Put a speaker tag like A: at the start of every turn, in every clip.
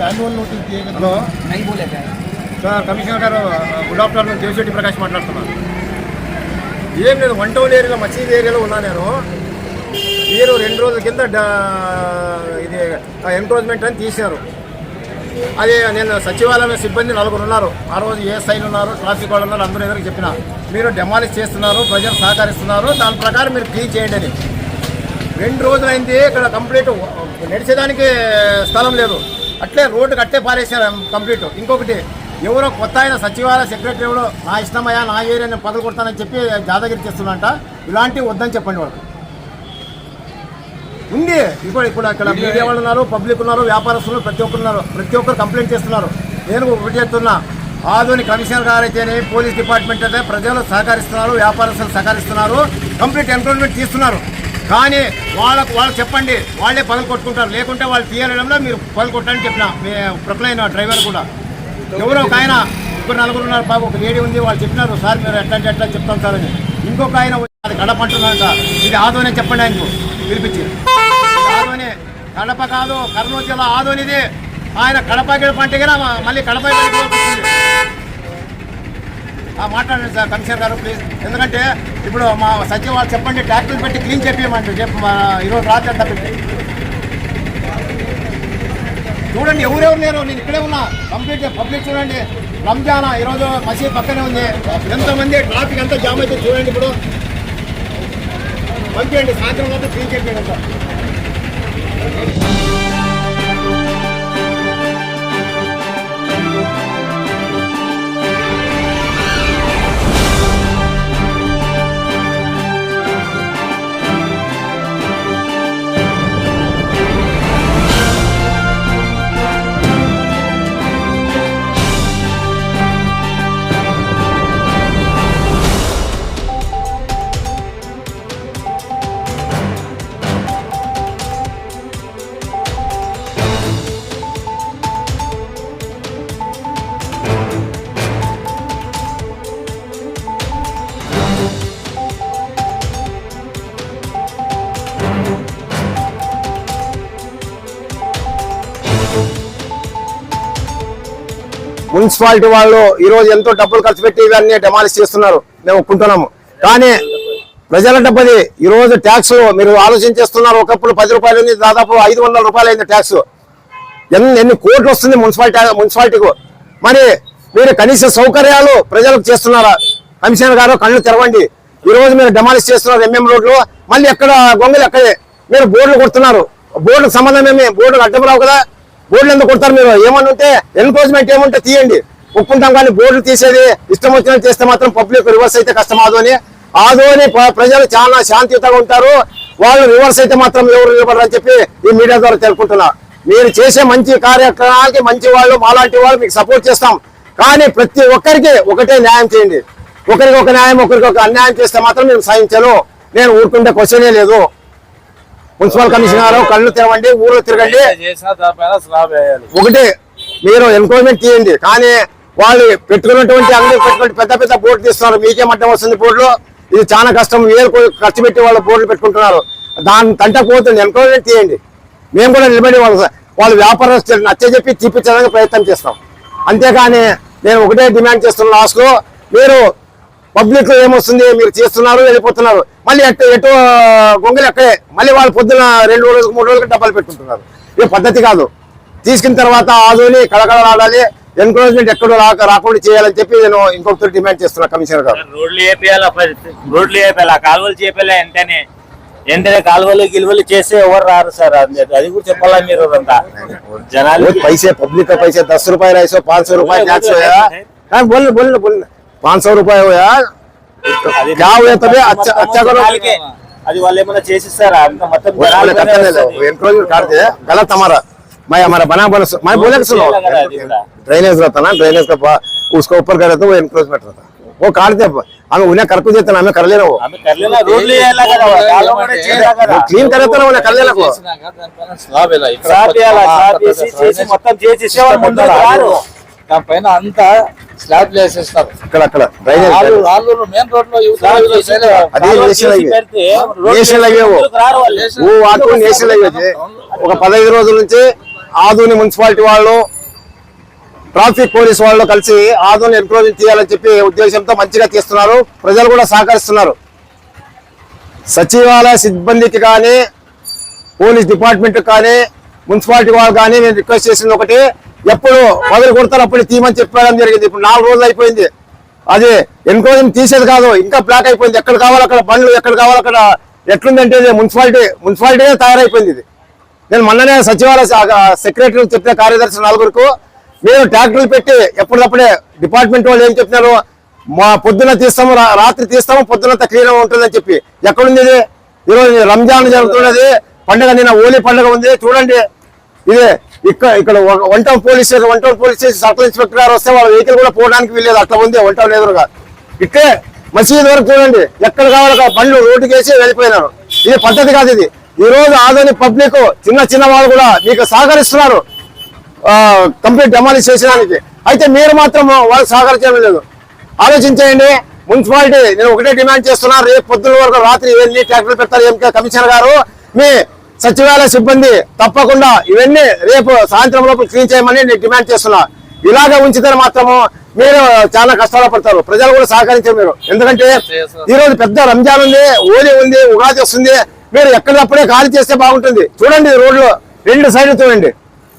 A: Manual notice hello.
B: Sir. Commissioner garu good afternoon Devisetti Prakash మాట్లాడుతున్నాను ఏం లేదు one town ఏరియాలో మసీద్ ఏరియాలో ఉన్నా నేను. మీరు రెండు రోజుల కింద ఇది ఎంక్రోచ్మెంట్ అని తీశారు. అది నేను సచివాలయం సిబ్బంది నలుగురు ఉన్నారు. ఆ రోజు ఏ సైన్ ఉన్నారు ట్రాఫిక్ వాళ్ళు ఉన్నారు అందరూ ఎదురు చెప్పిన. మీరు డెమాలిష్ చేస్తున్నారు ప్రజలు సహకరిస్తున్నారు దాని ప్రకారం మీరు క్లీన్ చేయండి అని. రెండు రోజులైంది ఇక్కడ కంప్లీట్ నడిచేదానికి స్థలం లేదు. అట్లే రోడ్డు కట్టే పారేశారు కంప్లీట్. ఇంకొకటి ఎవరో కొత్త ఆయన సచివాలయ సెక్రటరీ ఎవరో నా ఇష్టమయ్యా నా ఏరియా నేను పగలు కొడతానని చెప్పి దాదాగిరి చేస్తున్నంట ఇలాంటివి వద్దని చెప్పండి వాళ్ళకి. ఉంది. ఇప్పుడు ఇప్పుడు అక్కడ మీడియా వాళ్ళు ఉన్నారు పబ్లిక్ ఉన్నారు వ్యాపారస్తులు ప్రతి ఒక్కరు ఉన్నారు. ప్రతి ఒక్కరు కంప్లైంట్ చేస్తున్నారు. నేను ఒకటి చెప్తున్నా. ఆధునిక కమిషనర్ గారు అయితేనే పోలీస్ డిపార్ట్మెంట్ అయితే ప్రజలు సహకరిస్తున్నారు వ్యాపారస్తులు సహకరిస్తున్నారు. కంప్లీట్ ఎంక్రోచ్మెంట్ తీస్తున్నారు. కానీ వాళ్ళకు వాళ్ళు చెప్పండి. వాళ్ళే పగలు కొట్టుకుంటారు. లేకుంటే వాళ్ళు తీయడంలో మీరు పగలు కొట్టని చెప్పిన మీ ప్రొక్లైన్ డ్రైవర్ కూడా. ఎవరో ఒక ఆయన ఇప్పుడు నలుగురు ఉన్నారు. బాబు ఒక లేడీ ఉంది. వాళ్ళు చెప్పినారు సార్ మీరు ఎట్లా ఎట్లా చెప్తాం సార్ అని. ఇంకొక ఆయన అది గడప అంటున్నారంట. ఇది ఆదోనే చెప్పండి ఆయనకు. పిలిపించి. ఆదోనే. కడప కాదు కర్నూలు జిల్లా ఆదోనిది. ఆయన కడప గడప అంటే కదా మళ్ళీ కడప గడప మాట్లాడండి సార్ కమిషనర్ గారు ప్లీజ్ ఎందుకంటే ఇప్పుడు మా సచివ వాళ్ళు చెప్పండి ట్యాక్టర్లు పెట్టి క్లీన్ చెప్పేయమంటారు చెప్పు మా ఈరోజు రాత్రి అంతా పెట్టి. చూడండి ఎవరెవరు లేరు? నేను ఇక్కడే ఉన్నా. కంప్లీట్ పబ్లిక్ చూడండి. రంజానా ఈరోజు మసీద్ పక్కనే ఉంది. ఎంతమంది ట్రాఫిక్ ఎంత జామ్ అయితే చూడండి ఇప్పుడు. పంపించండి సాయంత్రం అంతా క్లీన్ చేయండి మున్సిపాలిటీ వాళ్ళు ఈరోజు ఎంతో డబ్బులు ఖర్చు పెట్టి ఇవన్నీ డెమాలిష్ చేస్తున్నారు. మేము ఒప్పుకుంటున్నాము. కానీ ప్రజల డబ్బది ఈ రోజు ట్యాక్స్ మీరు ఆలోచన చేస్తున్నారు. ఒకప్పుడు పది రూపాయలు ఉంది దాదాపు ఐదు వందల రూపాయలు అయింది ట్యాక్స్ ఎన్ని ఎన్ని కోట్లు వస్తుంది మున్సిపాలిటీ మున్సిపాలిటీకు మరి మీరు కనీస సౌకర్యాలు ప్రజలకు చేస్తున్నారా? కమిషనర్ గారు కళ్ళు తెరవండి. ఈ రోజు మీరు డెమాలిష్ చేస్తున్నారు ఎంఎం రోడ్లు. మళ్ళీ ఎక్కడ గొంగలు ఎక్కడే మీరు బోర్డులు కొడుతున్నారు. బోర్డుకు సంబంధం ఏమి? బోర్డుకు అడ్డం రావు కదా. బోర్డులు ఎందుకు కొడతారు మీరు. ఏమన్నా ఉంటే ఎన్క్రోచ్మెంట్ ఏముంటే తీయండి. ఒప్పుకుంటాం కానీ బోర్డులు తీసేది ఇష్టం వచ్చినట్టు చేస్తే మాత్రం పబ్లిక్ రివర్స్ అయితే కష్టం. ఆదు అని ఆదు అని ప్ర- ప్రజలు చాలా శాంతియుతంగా ఉంటారు. వాళ్ళు రివర్స్ అయితే మాత్రం ఎవరు నిలబడరు అని చెప్పి ఈ మీడియా ద్వారా తెలుపుకుంటున్నా. మీరు చేసే మంచి కార్యక్రమాలకి మంచి వాళ్ళు మాలాంటి వాళ్ళు మీకు సపోర్ట్ చేస్తాం. కానీ ప్రతి ఒక్కరికి ఒకటే న్యాయం చేయండి. ఒకరికి ఒక న్యాయం ఒకరికి ఒక అన్యాయం చేస్తే మాత్రం మేము సహించను నేను ఊరుకుంటే క్వశ్చనే లేదు. మున్సిపల్ కమిషనర్ కళ్ళు తెరవండి ఊరు తిరగండి. ఒకటి మీరు ఎంక్వైర్మెంట్ తీయండి. కానీ వాళ్ళు పెట్టుకున్నటువంటి అంగడి పెట్టుకుని పెద్ద పెద్ద బోర్డు తీస్తున్నారు. మీకేం అడ్డం వస్తుంది బోర్డులో. ఇది చాలా కష్టం. వేలు కో- ఖర్చు పెట్టి వాళ్ళు బోర్డులు పెట్టుకుంటున్నారు. దాని కంట పోతుంది ఎంక్వైర్మెంట్ తీయండి. మేము కూడా నిలబడి వాళ్ళు వాళ్ళు వ్యాపారస్తులు నచ్చ చెప్పి తీపించడానికి ప్రయత్నం చేస్తాం. అంతేగాని నేను ఒకటే డిమాండ్ చేస్తున్న లాస్ట్లో మీరు పబ్లిక్లో ఏమొస్తుంది? మీరు చేస్తున్నారు వెళ్ళిపోతున్నారు. మళ్ళీ ఎటు ఎటు గొంగలు ఎక్కడే మళ్ళీ వాళ్ళు పొద్దున రెండు రోజులకు మూడు రోజులకు డబ్బాలు పెట్టుకుంటున్నారు. ఇది పద్ధతి కాదు. తీసుకున్న తర్వాత ఆదోని కళకళ రావాలి ఎన్క్రోచ్మెంట్ ఎక్కడ రాక రాకుండా చేయాలని చెప్పి నేను ఇంకొకరు డిమాండ్ చేస్తున్నా కమిషనర్ గారు.
C: రోడ్లు చేపేయాలా రోడ్లు చేపేయాలా కాలువలు చేపేయాలా ఎంతనే ఎంతనే కాలువలు గిలువలు చేస్తే ఎవరు రారు సార్. అది కూడా చెప్పాలా మీరు అంతా? జనాలు
B: పైసే పబ్లిక్ పైసే దశ రూపాయలు వేసో పాంచ రూపాయలు బోల్ బోల్ బోల్ पाँच सौ रुपए टैक्स होया हाँ बोल बोल बोल पाँच सौ रुपए होया क्या हुआ तभी अच्छा अच्छा करो
C: జనాలకే అది వాళ్ళు ఏమైనా చేసిస్తారా అంత మొత్తం
B: वो बोले
C: జనాలకే
B: करते नहीं
C: వస్తది.
B: एनक्रोचमेंट काट दे गलत हमारा मैं हमारा बना बना मैं बोले कि सुनो
C: చేయాలి కదా అది కూడా.
B: ड्रेनेज रहता ना ड्रेनेज का पा- उसका ऊपर करे तो वो एनक्रोचमेंट रहता वो काट दे हमें उन्हें कर को देते ना हमें कर लेना वो
C: ఆమె కర్లేలా రోడ్లు వేయాలా కదా కాలువ కూడా చేయాలా కదా
B: वो क्लीन करे तो ना उन्हें कर लेना को
A: స్లాబ్ ఇలా ఇక్కడ
C: స్లాబ్ వేయాలా స్లాబ్ వేసి చేసి మొత్తం చేసి ఇచ్చేవాళ్ళు ముందు రారు
A: దానిపైన అంతా స్లాబ్ వేసేస్తారు.
B: అక్కడ అక్కడ.
A: మెయిన్
C: రోడ్లో
B: నేషనల్ హైవే. నేషనల్ హైవే ఒక పదహైదు రోజుల నుంచి ఆదోని మున్సిపాలిటీ వాళ్ళు ట్రాఫిక్ పోలీస్ వాళ్ళు కలిసి ఆదోని ఎన్క్రోచింగ్ చేయాలని చెప్పి ఉద్దేశంతో మంచిగా తీస్తున్నారు. ప్రజలు కూడా సహకరిస్తున్నారు. సచివాలయ సిబ్బందికి కానీ పోలీస్ డిపార్ట్మెంట్ కానీ మున్సిపాలిటీ వాళ్ళు కానీ నేను రిక్వెస్ట్ చేసింది ఒకటి ఎప్పుడు మొదలు కొడతారు అప్పుడు తీయమని చెప్పడం జరిగింది. ఇప్పుడు నాలుగు రోజులు అయిపోయింది. అది ఎన్క్రోచింగ్ తీసేది కాదు ఇంకా బ్లాక్ అయిపోయింది. ఎక్కడ కావాలి అక్కడ బండ్లు ఎక్కడ కావాలి అక్కడ ఎట్లుందంటే మున్సిపాలిటీ మున్సిపాలిటీ తయారైపోయింది ఇది. నేను మొన్ననే సచివాలయ సెక్రటరీ చెప్పిన కార్యదర్శి నలుగురికి మీరు ట్రాక్టర్లు పెట్టి ఎప్పటికప్పుడే డిపార్ట్మెంట్ వాళ్ళు ఏం చెప్తున్నారు మా పొద్దున తీస్తాము రాత్రి తీస్తాము పొద్దునంతా క్లీన్ ఉంటుందని చెప్పి. ఎక్కడుంది ఇది? ఈరోజు రంజాన్ జరుగుతున్నది. పండుగ నిన్న హోలీ పండుగ ఉంది. చూడండి. ఇది ఇక్కడ ఇక్కడ one town police station one town police station circle inspector garu వస్తే వాళ్ళ వెహికల్ కూడా పోవడానికి వీల్లేదు. అట్లా ఉంది వన్ టౌన్ ఎదురుగా. ఇట్లే మసీద్ వరకు చూడండి ఎక్కడ కావాలి అక్కడ బండ్లు రోడ్డుకి వేసి వెళ్ళిపోయినారు. ఇది పద్ధతి కాదు ఇది. ఈ రోజు ఆదోని పబ్లిక్ చిన్న చిన్న వాళ్ళు కూడా మీకు సహకరిస్తున్నారు కంప్లీట్ డెమాలిష్ చేసడానికి అయితే మీరు మాత్రం వాళ్ళు సహకరించడం లేదు. ఆలోచించేయండి మున్సిపాలిటీ నేను ఒకటే డిమాండ్ చేస్తున్నా రేపు పొద్దున్న వరకు రాత్రి వెళ్ళి ట్రాక్టర్లు పెడతారు ఎంకే కమిషనర్ గారు మీ సచివాలయ సిబ్బంది తప్పకుండా ఇవన్నీ రేపు సాయంత్రం లోపు క్లీన్ చేయమని నేను డిమాండ్ చేస్తున్నా. ఇలాగ ఉంచితే మాత్రము మీరు చాలా కష్టాలు పడతారు. ప్రజలు కూడా సహకరించారు మీరు. ఎందుకంటే ఈ రోజు పెద్ద రంజాన్ ఉంది హోలీ ఉంది ఉగాది వస్తుంది. మీరు ఎక్కడప్పుడే ఖాళీ చేస్తే బాగుంటుంది. చూడండి రోడ్లు రెండు సైడ్లు చూడండి.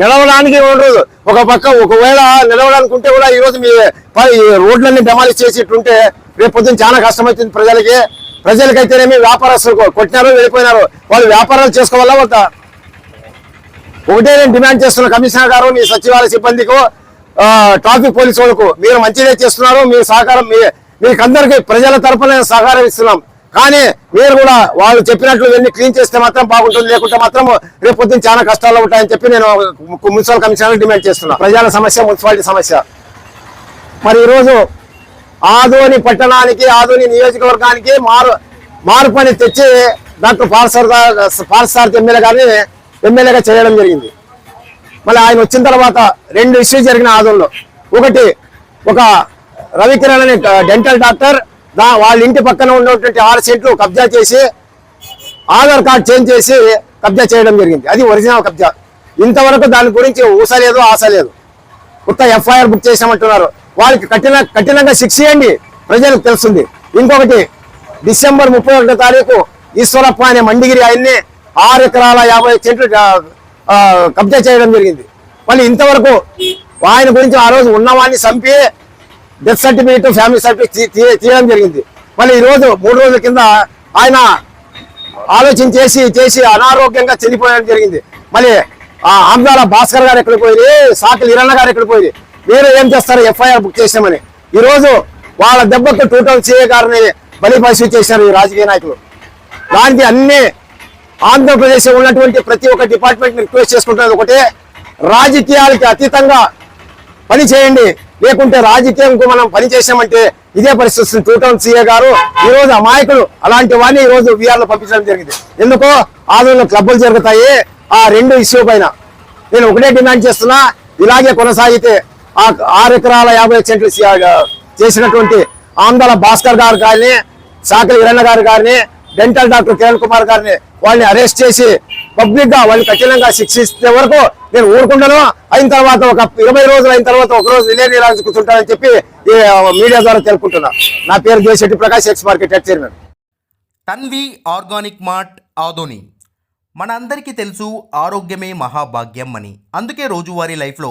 B: నిలవడానికి ఉండదు ఒక పక్క ఒకవేళ నిలవడానికి ఉంటే కూడా ఈ రోజు మీ రోడ్లన్నీ డెమాలిష్ చేసి ఇట్లుంటే రేపు పొద్దున్న చాలా కష్టమవుతుంది ప్రజలకి. ప్రజలకైతేనేమి వ్యాపారస్తులు కొట్టినారు వెళ్ళిపోయినారు వాళ్ళు వ్యాపారాలు చేసుకోవాలా వాళ్ళ ఒకటే నేను డిమాండ్ చేస్తున్న కమిషనర్ గారు మీ సచివాలయ సిబ్బందికి ట్రాఫిక్ పోలీసు వాళ్ళకు మీరు మంచిదే చేస్తున్నారు మీ సహకారం మీ అందరికీ ప్రజల తరఫున సహకారం ఇస్తున్నాం. కానీ మీరు కూడా వాళ్ళు చెప్పినట్లు ఇవన్నీ క్లీన్ చేస్తే మాత్రం బాగుంటుంది లేకుంటే మాత్రం రేపు పొద్దున్న చాలా కష్టాలు ఉంటాయని చెప్పి నేను మున్సిపల్ కమిషనర్ డిమాండ్ చేస్తున్నా. ప్రజల సమస్య మున్సిపాలిటీ సమస్య. మరి ఈరోజు ఆదోని పట్టణానికి ఆదోని నియోజకవర్గానికి మారు మార్పుని తెచ్చి డాక్టర్ పాల్సార్ పాల్సార్ ఎమ్మెల్యే గారిని ఎమ్మెల్యేగా చేయడం జరిగింది. మళ్ళీ ఆయన వచ్చిన తర్వాత రెండు ఇష్యూ జరిగిన ఆదోన్లో. ఒకటి ఒక రవికిరణ్ అనే డెంటల్ డాక్టర్ దా వాళ్ళ ఇంటి పక్కన ఉన్నటువంటి ఆరు సెంట్లు కబ్జా చేసి ఆధార్ కార్డ్ చేంజ్ చేసి కబ్జా చేయడం జరిగింది. అది ఒరిజినల్ కబ్జా. ఇంతవరకు దాని గురించి ఊసలేదు ఆశ లేదు కొత్త ఎఫ్ఐఆర్ బుక్ చేసామంటున్నారు వాళ్ళకి కఠిన కఠినంగా శిక్ష ఇవ్వండి. ప్రజలకు తెలుస్తుంది. ఇంకొకటి డిసెంబర్ ముప్పై ఒకటో తారీఖు ఈశ్వరప్ప అనే మండిగిరి ఆయన్ని ఆరు ఎకరాల యాభై చెట్లు కబ్జా చేయడం జరిగింది. మళ్ళీ ఇంతవరకు ఆయన గురించి ఆ రోజు ఉన్నవాడిని చంపి డెత్ సర్టిఫికేట్ ఫ్యామిలీ సర్టిఫికేట్ తీయడం జరిగింది. మళ్ళీ ఈ రోజు మూడు రోజుల కింద ఆయన ఆలోచన చేసి చేసి అనారోగ్యంగా చనిపోయడం జరిగింది. మళ్ళీ ఆ ఆంధ్రాల భాస్కర్ గారు ఎక్కడికి పోయి సాకిల్ ఇరన్న గారు ఎక్కడికి పోయి మీరు ఏం చేస్తారు? ఎఫ్ఐఆర్ బుక్ చేసామని ఈరోజు వాళ్ళ దెబ్బకు టూటల్ థౌసండ్ సిఏ గారిని బలిపరిశీ చేశారు ఈ రాజకీయ నాయకులు. దానికి అన్ని ఆంధ్రప్రదేశ్ ఉన్నటువంటి ప్రతి ఒక్క డిపార్ట్మెంట్ రిక్వెస్ట్ చేసుకుంటున్నది ఒకటే రాజకీయాలకి అతీతంగా పని చేయండి. లేకుంటే రాజకీయంకు మనం పని చేసామంటే ఇదే పరిస్థితి. టూటౌన్ సీఏ గారు ఈ రోజు అమాయకులు. అలాంటి వాడిని ఈ రోజు వీఆర్లో పంపించడం జరిగింది. ఎందుకో ఆదోళన క్లబ్బులు జరుగుతాయి. ఆ రెండు ఇష్యూ పైన నేను ఒకటే డిమాండ్ చేస్తున్నా. ఇలాగే కొనసాగితే ఆరు ఎకరాల యాభై సెంట్లు చేసినటువంటి ఆంధ్ర భాస్కర్ గారు గారిని సాకలి హిరణ్య గారు గారిని డెంటల్ డాక్టర్ కిరణ్ కుమార్ గారిని వాళ్ళని అరెస్ట్ చేసి పబ్లిక్గా వాళ్ళని కఠినంగా శిక్షిస్తే వరకు నేను ఊరుకుంటాను అయిన తర్వాత ఒక ఇరవై రోజులు అయిన తర్వాత ఒక రోజు రిలే నీరాజు కూర్చుంటానని చెప్పి మీడియా ద్వారా తెలుపుకుంటున్నా. నా పేరు Jayasetti Prakash ex market head chairman.
D: Tanvi organic mart Adoni. మన అందరికీ తెలుసు ఆరోగ్యమే మహాభాగ్యం అని. అందుకే రోజువారీ లైఫ్లో